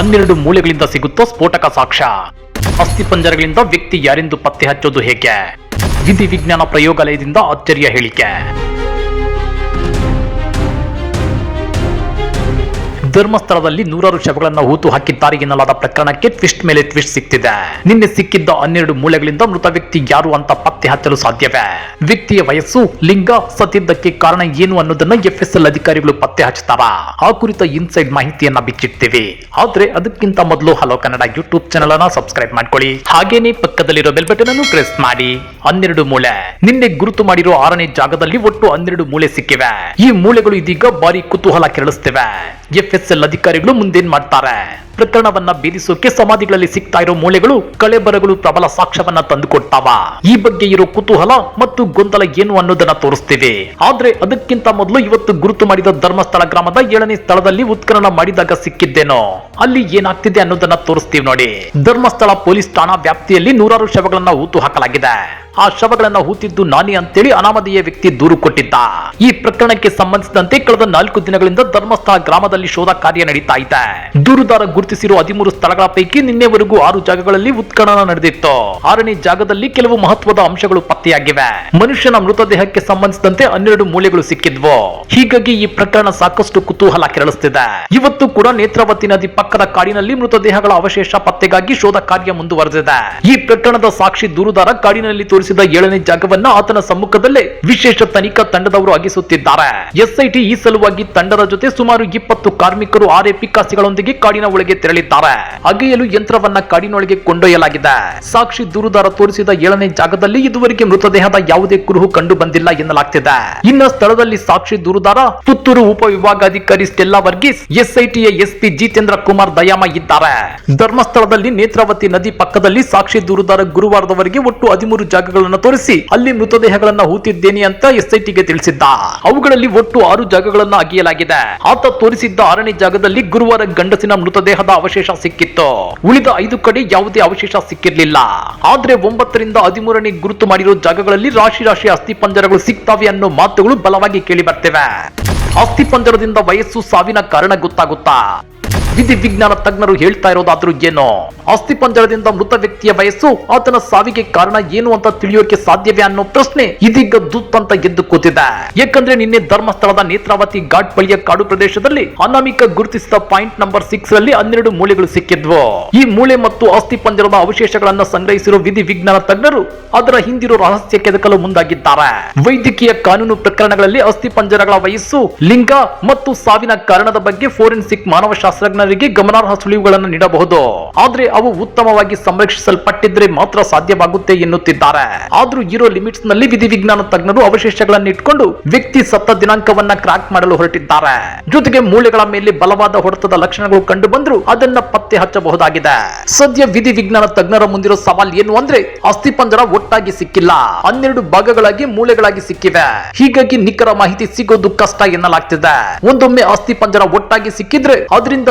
ಹನ್ನೆರಡು ಮೂಲೆಗಳಿಂದ ಸಿಗುತ್ತೋ ಸ್ಫೋಟಕ ಸಾಕ್ಷ್ಯ. ಅಸ್ಥಿಪಂಜರಗಳಿಂದ ವ್ಯಕ್ತಿ ಯಾರೆಂದು ಪತ್ತೆ ಹಚ್ಚೋದು ಹೇಗೆ? ವಿಧಿ ವಿಜ್ಞಾನ ಪ್ರಯೋಗಾಲಯದಿಂದ ಅಚ್ಚರಿಯ ಹೇಳಿಕೆ. ಧರ್ಮಸ್ಥಳದಲ್ಲಿ ನೂರಾರು ಶವಗಳನ್ನು ಹೂತು ಹಾಕಿದ್ದಾರೆ ಎನ್ನಲಾದ ಪ್ರಕರಣಕ್ಕೆ ಟ್ವಿಸ್ಟ್ ಮೇಲೆ ಟ್ವಿಸ್ಟ್ ಸಿಕ್ತಿದೆ. ನಿನ್ನೆ ಸಿಕ್ಕಿದ್ದ ಹನ್ನೆರಡು ಮೂಲೆಗಳಿಂದ ಮೃತ ವ್ಯಕ್ತಿ ಯಾರು ಅಂತ ಪತ್ತೆ ಹಚ್ಚಲು ಸಾಧ್ಯವೇ? ವ್ಯಕ್ತಿಯ ವಯಸ್ಸು, ಲಿಂಗ, ಸತ್ತಿದ್ದಕ್ಕೆ ಕಾರಣ ಏನು ಅನ್ನೋದನ್ನ ಎಫ್ಎಸ್ಎಲ್ ಅಧಿಕಾರಿಗಳು ಪತ್ತೆ ಹಚ್ಚುತ್ತಾರ? ಆ ಕುರಿತ ಇನ್ಸೈಡ್ ಮಾಹಿತಿಯನ್ನ ಬಿಚ್ಚಿಡ್ತೀವಿ ಆದ್ರೆ ಅದಕ್ಕಿಂತ ಮೊದಲು ಹಲೋ ಕನ್ನಡ ಯೂಟ್ಯೂಬ್ ಚಾನಲ್ ಅನ್ನ ಸಬ್ಸ್ಕ್ರೈಬ್ ಮಾಡ್ಕೊಳ್ಳಿ. ಹಾಗೇನೆ ಪಕ್ಕದಲ್ಲಿರೋ ಬೆಲ್ ಬಟನ್ ಅನ್ನು ಪ್ರೆಸ್ ಮಾಡಿ. ಹನ್ನೆರಡು ಮೂಲೆ ನಿನ್ನೆ ಗುರುತು ಮಾಡಿರೋ ಆರನೇ ಜಾಗದಲ್ಲಿ ಒಟ್ಟು ಹನ್ನೆರಡು ಮೂಳೆ ಸಿಕ್ಕಿವೆ. ಈ ಮೂಲೆಗಳು ಇದೀಗ ಭಾರಿ ಕುತೂಹಲ ಕೆರಳಿಸ್ತಿವೆ. ಎಫ್ಎಸ್ಎಲ್ ಅಧಿಕಾರಿಗಳು ಮುಂದೇನ್ ಮಾಡ್ತಾರೆ? ಪ್ರಕರಣವನ್ನ ಭೇದಿಸೋಕೆ ಸಮಾಧಿಗಳಲ್ಲಿ ಸಿಗ್ತಾ ಇರೋ ಮೂಳೆಗಳು, ಕಳೆಬರಗಳು ಪ್ರಬಲ ಸಾಕ್ಷ್ಯವನ್ನ ತಂದುಕೊಟ್ಟವ. ಈ ಬಗ್ಗೆ ಇರೋ ಕುತೂಹಲ ಮತ್ತು ಗೊಂದಲ ಏನು ಅನ್ನೋದನ್ನ ತೋರಿಸ್ತೀವಿ ಆದ್ರೆ ಅದಕ್ಕಿಂತ ಮೊದಲು ಇವತ್ತು ಗುರುತು ಮಾಡಿದ ಧರ್ಮಸ್ಥಳ ಗ್ರಾಮದ ಏಳನೇ ಸ್ಥಳದಲ್ಲಿ ಉತ್ಖನನ ಮಾಡಿದಾಗ ಸಿಕ್ಕಿದ್ದೇನೋ. ಅಲ್ಲಿ ಏನಾಗ್ತಿದೆ ಅನ್ನೋದನ್ನ ತೋರಿಸ್ತೀವಿ ನೋಡಿ. ಧರ್ಮಸ್ಥಳ ಪೊಲೀಸ್ ಠಾಣಾ ವ್ಯಾಪ್ತಿಯಲ್ಲಿ ನೂರಾರು ಶವಗಳನ್ನ ಹೂತು ಹಾಕಲಾಗಿದೆ. ಆ ಶವಗಳನ್ನ ಹೂತಿದ್ದು ನಾನಿ ಅಂತೇಳಿ ಅನಾಮಧೇಯ ವ್ಯಕ್ತಿ ದೂರು ಕೊಟ್ಟಿದ್ದ. ಈ ಪ್ರಕರಣಕ್ಕೆ ಸಂಬಂಧಿಸಿದಂತೆ ಕಳೆದ ನಾಲ್ಕು ದಿನಗಳಿಂದ ಧರ್ಮಸ್ಥಳ ಗ್ರಾಮದಲ್ಲಿ ಶೋಧ ಕಾರ್ಯ ನಡೀತಾ ಇದೆ. ದೂರುದಾರ ಗುರುತಿಸಿರುವ ಹದಿಮೂರು ಸ್ಥಳಗಳ ಪೈಕಿ ನಿನ್ನೆವರೆಗೂ ಆರು ಜಾಗಗಳಲ್ಲಿ ಉತ್ಖನನ ನಡೆದಿತ್ತು. ಆರನೇ ಜಾಗದಲ್ಲಿ ಕೆಲವು ಮಹತ್ವದ ಅಂಶಗಳು ಪತ್ತೆಯಾಗಿವೆ. ಮನುಷ್ಯನ ಮೃತದೇಹಕ್ಕೆ ಸಂಬಂಧಿಸಿದಂತೆ ಹನ್ನೆರಡು ಮೂಲೆಗಳು ಸಿಕ್ಕಿದ್ವು. ಹೀಗಾಗಿ ಈ ಪ್ರಕರಣ ಸಾಕಷ್ಟು ಕುತೂಹಲ ಕೆರಳಿಸುತ್ತಿದೆ ಇವತ್ತು ಕೂಡ ನೇತ್ರಾವತಿ ನದಿ ಪಕ್ಕದ ಕಾಡಿನಲ್ಲಿ ಮೃತದೇಹಗಳ ಅವಶೇಷ ಪತ್ತೆಗಾಗಿ ಶೋಧ ಕಾರ್ಯ ಮುಂದುವರೆದಿದೆ. ಈ ಪ್ರಕರಣದ ಸಾಕ್ಷಿ ದೂರುದಾರ ಕಾಡಿನಲ್ಲಿ ತೋರಿಸಿದ ಏಳನೇ ಜಾಗವನ್ನ ಆತನ ಸಮ್ಮುಖದಲ್ಲೇ ವಿಶೇಷ ತನಿಖಾ ತಂಡದವರು ಅಗಿಸುತ್ತಿದ್ದಾರೆ. ಎಸ್ಐಟಿ ಈ ಸಲುವಾಗಿ ತಂಡದ ಜೊತೆ ಸುಮಾರು ಇಪ್ಪತ್ತು ಕಾರ್ಮಿಕರು ಆರ್ ಪಿಕಾಸಿಗಳೊಂದಿಗೆ ಕಾಡಿನ ಒಳಗೆ ತೆರಳಿದ್ದಾರೆ. ಅಗೆಯಲು ಯಂತ್ರವನ್ನ ಕಾಡಿನೊಳಗೆ ಕೊಂಡೊಯ್ಯಲಾಗಿದೆ. ಸಾಕ್ಷಿ ದೂರುದಾರ ತೋರಿಸಿದ ಏಳನೇ ಜಾಗದಲ್ಲಿ ಇದುವರೆಗೆ ಮೃತದೇಹದ ಯಾವುದೇ ಕುರುಹು ಕಂಡು ಬಂದಿಲ್ಲ ಎನ್ನಲಾಗ್ತಿದೆ. ಇನ್ನ ಸ್ಥಳದಲ್ಲಿ ಸಾಕ್ಷಿ ದೂರುದಾರ, ಪುತ್ತೂರು ಉಪವಿಭಾಗಾಧಿಕಾರಿ ಸ್ಟೆಲ್ಲಾ ವರ್ಗೀಸ್, ಎಸ್ಐಟಿಯ ಎಸ್ಪಿ ಜಿತೇಂದ್ರ ಕುಮಾರ್ ದಯಾಮ ಇದ್ದಾರೆ. ಧರ್ಮಸ್ಥಳದಲ್ಲಿ ನೇತ್ರಾವತಿ ನದಿ ಪಕ್ಕದಲ್ಲಿ ಸಾಕ್ಷಿ ದೂರುದಾರ ಗುರುವಾರದವರೆಗೆ ಒಟ್ಟು ಹದಿಮೂರು ಜಾಗಗಳನ್ನು ತೋರಿಸಿ, ಅಲ್ಲಿ ಮೃತದೇಹಗಳನ್ನ ಹೂತಿದ್ದೇನೆ ಅಂತ ಎಸ್ಐಟಿಗೆ ತಿಳಿಸಿದ್ದ. ಅವುಗಳಲ್ಲಿ ಒಟ್ಟು ಆರು ಜಾಗಗಳನ್ನ ಅಗೆಯಲಾಗಿದೆ. ಆತ ತೋರಿಸಿದ್ದ ಆರನೇ ಜಾಗದಲ್ಲಿ ಗುರುವಾರ ಗಂಡಸಿನ ಮೃತದೇಹದ ಅವಶೇಷ ಸಿಕ್ಕಿತ್ತು? ಉಳಿದ ಐದು ಕಡೆ ಯಾವುದೇ ಅವಶೇಷ ಸಿಕ್ಕಿರ್ಲಿಲ್ಲ. ಆದ್ರೆ ಒಂಬತ್ತರಿಂದ ಹದಿಮೂರನೇ ಗುರುತು ಮಾಡಿರೋ ಜಾಗಗಳಲ್ಲಿ ರಾಶಿ ರಾಶಿ ಅಸ್ಥಿಪಂಜರಗಳು ಸಿಗ್ತಾವೆ ಅನ್ನೋ ಮಾತುಗಳು ಬಲವಾಗಿ ಕೇಳಿ ಬರ್ತೇವೆ. ಅಸ್ಥಿ ಪಂಜರದಿಂದ ವಯಸ್ಸು ಸಾವಿನ ಕಾರಣ ಗೊತ್ತಾಗುತ್ತಾ? ವಿಧಿ ವಿಜ್ಞಾನ ತಜ್ಞರು ಹೇಳ್ತಾ ಇರೋದಾದ್ರೂ ಏನೋ? ಅಸ್ಥಿಪಂಜರದಿಂದ ಮೃತ ವ್ಯಕ್ತಿಯ ವಯಸ್ಸು ಆತನ ಸಾವಿಗೆ ಕಾರಣ ಏನು ಅಂತ ತಿಳಿಯೋಕೆ ಸಾಧ್ಯವೇ ಅನ್ನೋ ಪ್ರಶ್ನೆ ಇದೀಗ ದುತ್ ಅಂತ ಎದ್ದು ಕೂತಿದೆ. ಯಾಕಂದ್ರೆ ನಿನ್ನೆ ಧರ್ಮಸ್ಥಳದ ನೇತ್ರಾವತಿ ಘಾಟ್ ಬಳಿಯ ಕಾಡು ಪ್ರದೇಶದಲ್ಲಿ ಅನಾಮಿಕ ಗುರುತಿಸಿದ ಪಾಯಿಂಟ್ ನಂಬರ್ ಸಿಕ್ಸ್ ರಲ್ಲಿ ಹನ್ನೆರಡು ಮೂಳೆಗಳು ಸಿಕ್ಕಿದ್ವು. ಈ ಮೂಳೆ ಮತ್ತು ಅಸ್ಥಿಪಂಜರದ ಅವಶೇಷಗಳನ್ನ ಸಂಗ್ರಹಿಸಿರೋ ವಿಧಿ ವಿಜ್ಞಾನ ತಜ್ಞರು ಅದರ ಹಿಂದಿರೋ ರಹಸ್ಯ ಕೆದಕಲು ಮುಂದಾಗಿದ್ದಾರೆ. ವೈದ್ಯಕೀಯ ಕಾನೂನು ಪ್ರಕರಣಗಳಲ್ಲಿ ಅಸ್ಥಿಪಂಜರಗಳ ವಯಸ್ಸು, ಲಿಂಗ ಮತ್ತು ಸಾವಿನ ಕಾರಣದ ಬಗ್ಗೆ ಫೋರೆನ್ಸಿಕ್ ಮಾನವಶಾಸ್ತ್ರಜ್ಞರಿಗೆ ಗಮನಾರ್ಹ ಸುಳಿವುಗಳನ್ನು ನೀಡಬಹುದು. ಆದ್ರೆ ಅವು ಉತ್ತಮವಾಗಿ ಸಂರಕ್ಷಿಸಲ್ಪಟ್ಟಿದ್ರೆ ಮಾತ್ರ ಸಾಧ್ಯವಾಗುತ್ತೆ ಎನ್ನುತ್ತಿದ್ದಾರೆ. ಆದ್ರೂ ಇರೋ ಲಿಮಿಟ್ಸ್ನಲ್ಲಿ ವಿಧಿ ವಿಜ್ಞಾನ ತಜ್ಞರು ಅವಶೇಷಗಳನ್ನು ಇಟ್ಕೊಂಡು ವ್ಯಕ್ತಿ ಸತ್ತ ದಿನಾಂಕವನ್ನ ಕ್ರಾಕ್ ಮಾಡಲು ಹೊರಟಿದ್ದಾರೆ. ಜೊತೆಗೆ ಮೂಳೆಗಳ ಮೇಲೆ ಬಲವಾದ ಹೊಡೆತದ ಲಕ್ಷಣಗಳು ಕಂಡು ಬಂದ್ರು ಅದನ್ನ ಪತ್ತೆ ಹಚ್ಚಬಹುದಾಗಿದೆ. ಸದ್ಯ ವಿಧಿ ವಿಜ್ಞಾನ ತಜ್ಞರ ಮುಂದಿರೋ ಸವಾಲ್ ಏನು ಅಂದ್ರೆ ಅಸ್ಥಿಪಂಜರ ಒಟ್ಟಾಗಿ ಸಿಕ್ಕಿಲ್ಲ. ಹನ್ನೆರಡು ಭಾಗಗಳಾಗಿ ಮೂಳೆಗಳಾಗಿ ಸಿಕ್ಕಿವೆ. ಹೀಗಾಗಿ ನಿಖರ ಮಾಹಿತಿ ಸಿಗೋದು ಕಷ್ಟ ಎನ್ನಲಾಗ್ತಿದೆ. ಒಂದೊಮ್ಮೆ ಅಸ್ಥಿಪಂಜರ ಒಟ್ಟಾಗಿ ಸಿಕ್ಕಿದ್ರೆ ಅದರಿಂದ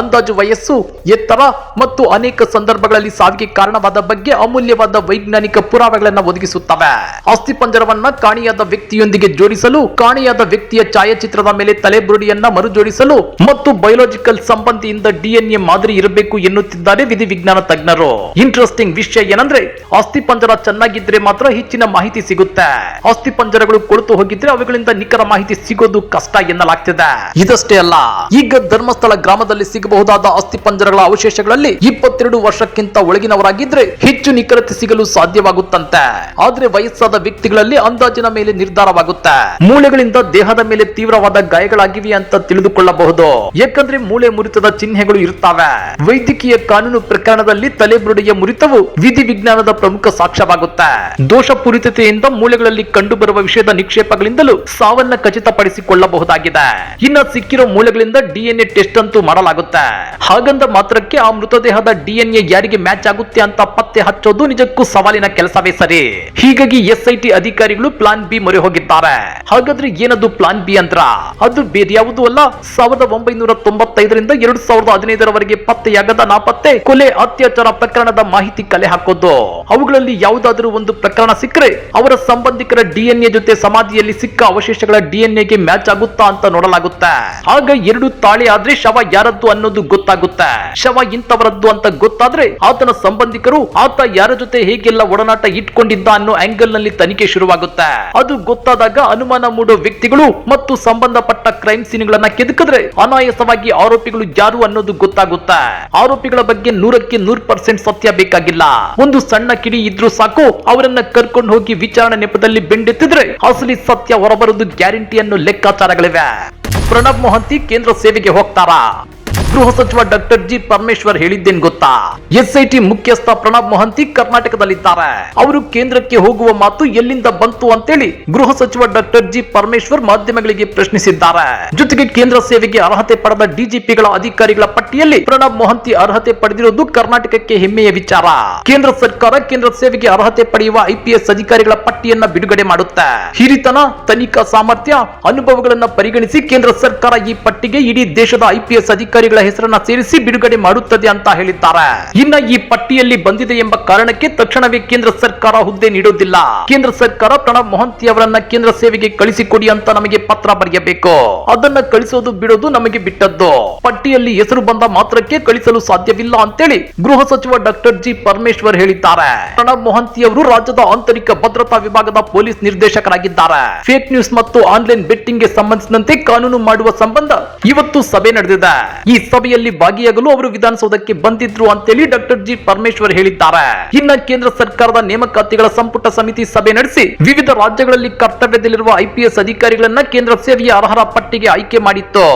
ಅಂದಾಜು ವಯಸ್ಸು, ಎತ್ತರ ಮತ್ತು ಅನೇಕ ಸಂದರ್ಭಗಳಲ್ಲಿ ಸಾವಿಗೆ ಕಾರಣವಾದ ಬಗ್ಗೆ ಅಮೂಲ್ಯವಾದ ವೈಜ್ಞಾನಿಕ ಪುರಾವೆಗಳನ್ನ ಒದಗಿಸುತ್ತವೆ. ಅಸ್ಥಿಪಂಜರವನ್ನ ಕಾಣೆಯಾದ ವ್ಯಕ್ತಿಯೊಂದಿಗೆ ಜೋಡಿಸಲು, ಕಾಣೆಯಾದ ವ್ಯಕ್ತಿಯ ಛಾಯಾಚಿತ್ರದ ಮೇಲೆ ತಲೆಬುರುಡಿಯನ್ನ ಮರುಜೋಡಿಸಲು ಮತ್ತು ಬಯೋಲಾಜಿಕಲ್ ಸಂಬಂಧಿಯಿಂದ ಡಿಎನ್ಎ ಮಾದರಿ ಇರಬೇಕು ಎನ್ನುತ್ತಿದ್ದಾರೆ ವಿಧಿ ವಿಜ್ಞಾನ ತಜ್ಞರು. ಇಂಟ್ರೆಸ್ಟಿಂಗ್ ವಿಷಯ ಏನಂದ್ರೆ ಅಸ್ಥಿಪಂಜರ ಚೆನ್ನಾಗಿದ್ರೆ ಮಾತ್ರ ಹೆಚ್ಚಿನ ಮಾಹಿತಿ ಸಿಗುತ್ತೆ. ಅಸ್ಥಿಪಂಜರಗಳು ಕೊಳತು ಹೋಗಿದ್ರೆ ಅವುಗಳಿಂದ ನಿಖರ ಮಾಹಿತಿ ಸಿಗೋದು ಕಷ್ಟ ಎನ್ನಲಾಗ್ತಿದೆ. ಇದಷ್ಟೇ ಅಲ್ಲ, ಈಗ ಧರ್ಮಸ್ಥಳ ಗ್ರಾಮದಲ್ಲಿ ಸಿಗಬಹುದಾದ ಅಸ್ಥಿಪಂಜರಗಳ ಅವಶೇಷಗಳಲ್ಲಿ ಇಪ್ಪತ್ತೆರಡು ವರ್ಷಕ್ಕಿಂತ ಒಳಗಿನವರಾಗಿದ್ರೆ ಹೆಚ್ಚು ನಿಖರತೆ ಸಿಗಲು ಸಾಧ್ಯವಾಗುತ್ತಂತೆ. ಆದ್ರೆ ವಯಸ್ಸಾದ ವ್ಯಕ್ತಿಗಳಲ್ಲಿ ಅಂದಾಜಿನ ಮೇಲೆ ನಿರ್ಧಾರವಾಗುತ್ತೆ. ಮೂಳೆಗಳಿಂದ ದೇಹದ ಮೇಲೆ ತೀವ್ರವಾದ ಗಾಯಗಳಾಗಿವೆ ಅಂತ ತಿಳಿದುಕೊಳ್ಳಬಹುದು. ಯಾಕಂದ್ರೆ ಮೂಳೆ ಮುರಿತದ ಚಿಹ್ನೆಗಳು ಇರುತ್ತವೆ. ವೈದ್ಯಕೀಯ ಕಾನೂನು ಪ್ರಕರಣದಲ್ಲಿ ತಲೆಬುರುಡೆಯ ಮುರಿತವು ವಿಧಿ ವಿಜ್ಞಾನದ ಪ್ರಮುಖ ಸಾಕ್ಷ್ಯವಾಗುತ್ತೆ. ದೋಷಪೂರಿತತೆಯಿಂದ ಮೂಳೆಗಳಲ್ಲಿ ಕಂಡುಬರುವ ವಿಷಯದ ನಿಕ್ಷೇಪಗಳಿಂದಲೂ ಸಾವನ್ನ ಖಚಿತಪಡಿಸಿಕೊಳ್ಳಬಹುದಾಗಿದೆ. ಇನ್ನ ಸಿಕ್ಕಿರೋ ಮೂಳೆಗಳಿಂದ ಡಿಎನ್ಎ ಟೆಸ್ಟ್ ಅಂತೂ ಮಾಡಲಾಗುತ್ತೆ. ಹಾಗಂದ ಮಾತ್ರಕ್ಕೆ ಆ ಮೃತದೇಹದ ಡಿಎನ್ಎ ಯಾರಿಗೆ ಮ್ಯಾಚ್ ಆಗುತ್ತೆ ಅಂತ ಪತ್ತೆ ಹಚ್ಚೋದು ನಿಜಕ್ಕೂ ಸವಾಲಿನ ಕೆಲಸವೇ ಸರಿ. ಹೀಗಾಗಿ ಎಸ್ಐಟಿ ಅಧಿಕಾರಿಗಳು ಪ್ಲಾನ್ ಬಿ ಮೊರೆ ಹೋಗಿದ್ದಾರೆ. ಹಾಗಾದ್ರೆ ಏನದು ಪ್ಲಾನ್ ಬಿ ಅಂದ್ರ? ಅದು ಬೇರೆ ಯಾವುದೂ ಅಲ್ಲ, ಸಾವಿರದ ಒಂಬೈನೂರ ತೊಂಬತ್ತೈದರಿಂದ ಎರಡ್ ಸಾವಿರದ ಹದಿನೈದರವರೆಗೆ ಪತ್ತೆಯಾಗದ ನಾಪತ್ತೆ, ಕೊಲೆ, ಅತ್ಯಾಚಾರ ಪ್ರಕರಣದ ಮಾಹಿತಿ ಕಲೆ ಹಾಕೋದು. ಅವುಗಳಲ್ಲಿ ಯಾವುದಾದರೂ ಒಂದು ಪ್ರಕರಣ ಸಿಕ್ಕರೆ ಅವರ ಸಂಬಂಧಿಕರ ಡಿಎನ್ಎ ಜೊತೆ ಸಮಾಧಿಯಲ್ಲಿ ಸಿಕ್ಕ ಅವಶೇಷಗಳ ಡಿಎನ್ಎಗೆ ಮ್ಯಾಚ್ ಆಗುತ್ತಾ ಅಂತ ನೋಡಲಾಗುತ್ತೆ. ಆಗ ಎರಡು ತಾಳೆ ಆದ್ರೆ ಶವ ಯಾರದ್ದು ಅನ್ನೋದು ಗೊತ್ತಾಗುತ್ತೆ. ಶವ ಇಂಥವರದ್ದು ಅಂತ ಗೊತ್ತಾದ್ರೆ ಆತನ ಸಂಬಂಧಿಕರು ಆತ ಯಾರ ಜೊತೆ ಹೇಗೆಲ್ಲ ಒಡನಾಟ ಇಟ್ಕೊಂಡಿದ್ದ ಅನ್ನೋ ಆಂಗಲ್ನಲ್ಲಿ ತನಿಖೆ ಶುರುವಾಗುತ್ತೆ. ಅದು ಗೊತ್ತಾದಾಗ ಅನುಮಾನ ಮೂಡೋ ವ್ಯಕ್ತಿಗಳು ಮತ್ತು ಸಂಬಂಧಪಟ್ಟ ಕ್ರೈಮ್ ಸೀನ್ಗಳನ್ನ ಕೆದಕಿದ್ರೆ ಅನಾಯಾಸವಾಗಿ ಆರೋಪಿಗಳು ಯಾರು ಅನ್ನೋದು ಗೊತ್ತಾಗುತ್ತೆ. ಆರೋಪಿಗಳ ಬಗ್ಗೆ ನೂರಕ್ಕೆ ನೂರ್ ಪರ್ಸೆಂಟ್ ಸತ್ಯ ಬೇಕಾಗಿಲ್ಲ. ಒಂದು ಸಣ್ಣ ಕಿಡಿ ಇದ್ರೂ ಸಾಕು, ಅವರನ್ನ ಕರ್ಕೊಂಡು ಹೋಗಿ ವಿಚಾರಣೆ ನೆಪದಲ್ಲಿ ಬೆಂಡೆತ್ತಿದ್ರೆ ಅಸಲಿ ಸತ್ಯ ಹೊರಬರೋದು ಗ್ಯಾರಂಟಿ ಅನ್ನೋ ಲೆಕ್ಕಾಚಾರಗಳಿವೆ. ಪ್ರಣಬ್ ಮೊಹಂತಿ ಕೇಂದ್ರ ಸೇವೆಗೆ ಹೋಗ್ತಾರಾ? ಗೃಹ ಸಚಿವ ಡಾಕ್ಟರ್ ಜಿ ಪರಮೇಶ್ವರ್ ಹೇಳಿದ್ದೇನ್ ಗೊತ್ತಾ? ಎಸ್ಐಟಿ ಮುಖ್ಯಸ್ಥ ಪ್ರಣಬ್ ಮೊಹಂತಿ ಕರ್ನಾಟಕದಲ್ಲಿದ್ದಾರೆ. ಅವರು ಕೇಂದ್ರಕ್ಕೆ ಹೋಗುವ ಮಾತು ಎಲ್ಲಿಂದ ಬಂತು ಅಂತೇಳಿ ಗೃಹ ಸಚಿವ ಡಾಕ್ಟರ್ ಜಿ ಪರಮೇಶ್ವರ್ ಮಾಧ್ಯಮಗಳಿಗೆ ಪ್ರಶ್ನಿಸಿದ್ದಾರೆ. ಜೊತೆಗೆ ಕೇಂದ್ರ ಸೇವೆಗೆ ಅರ್ಹತೆ ಪಡೆದ ಡಿಜಿಪಿಗಳ ಅಧಿಕಾರಿಗಳ ಪಟ್ಟಿಯಲ್ಲಿ ಪ್ರಣಬ್ ಮೊಹಂತಿ ಅರ್ಹತೆ ಪಡೆದಿರುವುದು ಕರ್ನಾಟಕಕ್ಕೆ ಹೆಮ್ಮೆಯ ವಿಚಾರ. ಕೇಂದ್ರ ಸರ್ಕಾರ ಕೇಂದ್ರ ಸೇವೆಗೆ ಅರ್ಹತೆ ಪಡೆಯುವ ಐಪಿಎಸ್ ಅಧಿಕಾರಿಗಳ ಪಟ್ಟಿಯನ್ನ ಬಿಡುಗಡೆ ಮಾಡುತ್ತೆ. ಹಿರಿತನ, ತನಿಖಾ ಸಾಮರ್ಥ್ಯ, ಅನುಭವಗಳನ್ನ ಪರಿಗಣಿಸಿ ಕೇಂದ್ರ ಸರ್ಕಾರ ಈ ಪಟ್ಟಿಗೆ ಇಡೀ ದೇಶದ ಐಪಿಎಸ್ ಅಧಿಕಾರಿಗಳ ಹೆಸರನ್ನ ಸೇರಿಸಿ ಬಿಡುಗಡೆ ಮಾಡುತ್ತದೆ ಅಂತ ಹೇಳಿದ್ದಾರೆ. ಇನ್ನ ಈ ಪಟ್ಟಿಯಲ್ಲಿ ಬಂದಿದೆ ಎಂಬ ಕಾರಣಕ್ಕೆ ತಕ್ಷಣವೇ ಕೇಂದ್ರ ಸರ್ಕಾರ ಹುದ್ದೆ ನೀಡುವುದಿಲ್ಲ. ಕೇಂದ್ರ ಸರ್ಕಾರ ಪ್ರಣಬ್ ಮೊಹಂತಿ ಅವರನ್ನ ಕೇಂದ್ರ ಸೇವೆಗೆ ಕಳಿಸಿಕೊಡಿ ಅಂತ ನಮಗೆ ಪತ್ರ ಬರೆಯಬೇಕು. ಅದನ್ನ ಕಳಿಸೋದು ಬಿಡೋದು ನಮಗೆ ಬಿಟ್ಟದ್ದು. ಪಟ್ಟಿಯಲ್ಲಿ ಹೆಸರು ಬಂದ ಮಾತ್ರಕ್ಕೆ ಕಳಿಸಲು ಸಾಧ್ಯವಿಲ್ಲ ಅಂತೇಳಿ ಗೃಹ ಸಚಿವ ಡಾಕ್ಟರ್ ಜಿ ಪರಮೇಶ್ವರ್ ಹೇಳಿದ್ದಾರೆ. ಪ್ರಣಬ್ ಮೊಹಂತಿ ಅವರು ರಾಜ್ಯದ ಆಂತರಿಕ ಭದ್ರತಾ ವಿಭಾಗದ ಪೊಲೀಸ್ ನಿರ್ದೇಶಕರಾಗಿದ್ದಾರೆ. ಫೇಕ್ ನ್ಯೂಸ್ ಮತ್ತು ಆನ್ಲೈನ್ ಬೆಟ್ಟಿಂಗ್ಗೆ ಸಂಬಂಧಿಸಿದಂತೆ ಕಾನೂನು ಮಾಡುವ ಸಂಬಂಧ ಇವತ್ತು ಸಭೆ ನಡೆದಿದೆ. ಈ ಸಭೆಯಲ್ಲಿ ಭಾಗಿಯಾಗಲು ಅವರು ವಿಧಾನಸೌಧಕ್ಕೆ ಬಂದಿದ್ರು ಅಂತೇಳಿ ಡಾಕ್ಟರ್ ಜಿ ಪರಮೇಶ್ವರ್ ಹೇಳಿದ್ದಾರೆ. ಇನ್ನ ಕೇಂದ್ರ ಸರ್ಕಾರದ ನೇಮಕಾತಿಗಳ ಸಂಪುಟ ಸಮಿತಿ ಸಭೆ ನಡೆಸಿ ವಿವಿಧ ರಾಜ್ಯಗಳಲ್ಲಿ ಕರ್ತವ್ಯದಲ್ಲಿರುವ ಐಪಿಎಸ್ ಅಧಿಕಾರಿಗಳನ್ನ ಕೇಂದ್ರ ಸೇವೆಯ ಅರ್ಹರ ಪಟ್ಟಿಗೆ ಆಯ್ಕೆ ಮಾಡಿತ್ತು.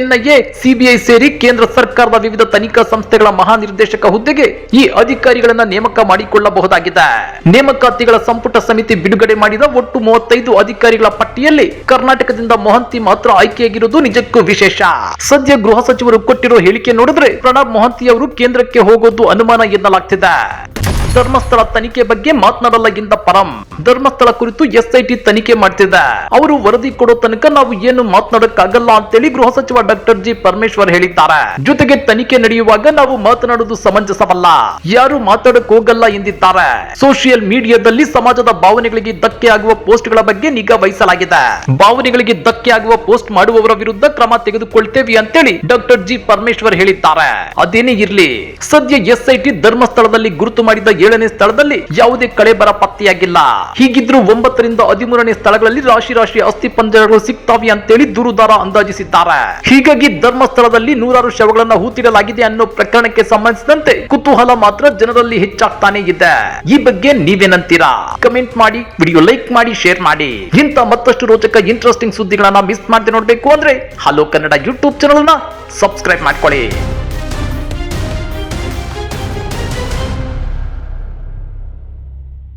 ಎನ್ಐಎ ಸಿಬಿಐ ಸೇರಿ ಕೇಂದ್ರ ಸರ್ಕಾರದ ವಿವಿಧ ತನಿಖಾ ಸಂಸ್ಥೆಗಳ ಮಹಾನಿರ್ದೇಶಕ ಹುದ್ದೆಗೆ ಈ ಅಧಿಕಾರಿಗಳನ್ನ ನೇಮಕ ಮಾಡಿಕೊಳ್ಳಬಹುದಾಗಿದೆ. ನೇಮಕಾತಿಗಳ ಸಂಪುಟ ಸಮಿತಿ ಬಿಡುಗಡೆ ಮಾಡಿದ ಒಟ್ಟು ಮೂವತ್ತೈದು ಅಧಿಕಾರಿಗಳ ಪಟ್ಟಿಯಲ್ಲಿ ಕರ್ನಾಟಕದಿಂದ ಮೊಹಂತಿ ಮಾತ್ರ ಆಯ್ಕೆಯಾಗಿರುವುದು ನಿಜಕ್ಕೂ ವಿಶೇಷ. ಸದ್ಯ ಗೃಹ ಸಚಿವರು ಕೊಟ್ಟಿರೋ ಹೇಳಿಕೆ ನೋಡಿದ್ರೆ ಪ್ರಣಬ್ ಮೊಹಂತಿ ಅವರು ಕೇಂದ್ರಕ್ಕೆ ಹೋಗೋದು ಅನುಮಾನ ಎನ್ನಲಾಗ್ತಿದೆ. ಧರ್ಮಸ್ಥಳ ತನಿಖೆ ಬಗ್ಗೆ ಮಾತನಾಡಲ್ಲ ಎಂದ ಪರಂ. ಧರ್ಮಸ್ಥಳ ಕುರಿತು ಎಸ್ಐಟಿ ತನಿಖೆ ಮಾಡ್ತಿದೆ. ಅವರು ವರದಿ ಕೊಡೋ ತನಕ ನಾವು ಏನು ಮಾತನಾಡಕ್ಕಾಗಲ್ಲ ಅಂತೇಳಿ ಗೃಹ ಸಚಿವ ಡಾಕ್ಟರ್ ಜಿ ಪರಮೇಶ್ವರ್ ಹೇಳಿದ್ದಾರೆ. ಜೊತೆಗೆ ತನಿಖೆ ನಡೆಯುವಾಗ ನಾವು ಮಾತನಾಡುವುದು ಸಮಂಜಸವಲ್ಲ. ಯಾರು ಮಾತಾಡಕ್ ಹೋಗಲ್ಲ ಎಂದಿದ್ದಾರೆ. ಸೋಷಿಯಲ್ ಮೀಡಿಯಾದಲ್ಲಿ ಸಮಾಜದ ಭಾವನೆಗಳಿಗೆ ಧಕ್ಕೆ ಆಗುವ ಪೋಸ್ಟ್ಗಳ ಬಗ್ಗೆ ನಿಗಾ ವಹಿಸಲಾಗಿದೆ. ಭಾವನೆಗಳಿಗೆ ಧಕ್ಕೆ ಆಗುವ ಪೋಸ್ಟ್ ಮಾಡುವವರ ವಿರುದ್ಧ ಕ್ರಮ ತೆಗೆದುಕೊಳ್ತೇವೆ ಅಂತೇಳಿ ಡಾಕ್ಟರ್ ಜಿ ಪರಮೇಶ್ವರ್ ಹೇಳಿದ್ದಾರೆ. ಅದೇನೇ ಇರ್ಲಿ. ಸದ್ಯ ಎಸ್ಐಟಿ ಧರ್ಮಸ್ಥಳದಲ್ಲಿ ಗುರುತು ಮಾಡಿದ ಏಳನೇ ಸ್ಥಳದಲ್ಲಿ ಯಾವುದೇ ಕಳೆಬರ ಪತ್ತೆಯಾಗಿಲ್ಲ. ಹೀಗಿದ್ರು ಒಂಬತ್ತರಿಂದ ಹದಿಮೂರನೇ ಸ್ಥಳಗಳಲ್ಲಿ ರಾಶಿ ರಾಶಿ ಅಸ್ಥಿ ಪಂಜರಗಳು ಸಿಗ್ತಾವೆ ಅಂತೇಳಿ ದೂರುದಾರ ಅಂದಾಜಿಸಿದ್ದಾರೆ. ಹೀಗಾಗಿ ಧರ್ಮಸ್ಥಳದಲ್ಲಿ ನೂರಾರು ಶವಗಳನ್ನ ಹೂತಿಡಲಾಗಿದೆ ಅನ್ನೋ ಪ್ರಕರಣಕ್ಕೆ ಸಂಬಂಧಿಸಿದಂತೆ ಕುತೂಹಲ ಮಾತ್ರ ಜನರಲ್ಲಿ ಹೆಚ್ಚಾಗ್ತಾನೆ ಇದೆ. ಈ ಬಗ್ಗೆ ನೀವೇನಂತೀರಾ? ಕಮೆಂಟ್ ಮಾಡಿ, ವಿಡಿಯೋ ಲೈಕ್ ಮಾಡಿ, ಶೇರ್ ಮಾಡಿ. ಇಂತ ಮತ್ತಷ್ಟು ರೋಚಕ ಇಂಟ್ರೆಸ್ಟಿಂಗ್ ಸುದ್ದಿಗಳನ್ನ ಮಿಸ್ ಮಾಡದೆ ನೋಡಬೇಕು ಅಂದ್ರೆ ಹಲೋ ಕನ್ನಡ ಯೂಟ್ಯೂಬ್ ಚಾನಲ್ನ ಸಬ್ಸ್ಕ್ರೈಬ್ ಮಾಡ್ಕೊಳ್ಳಿ.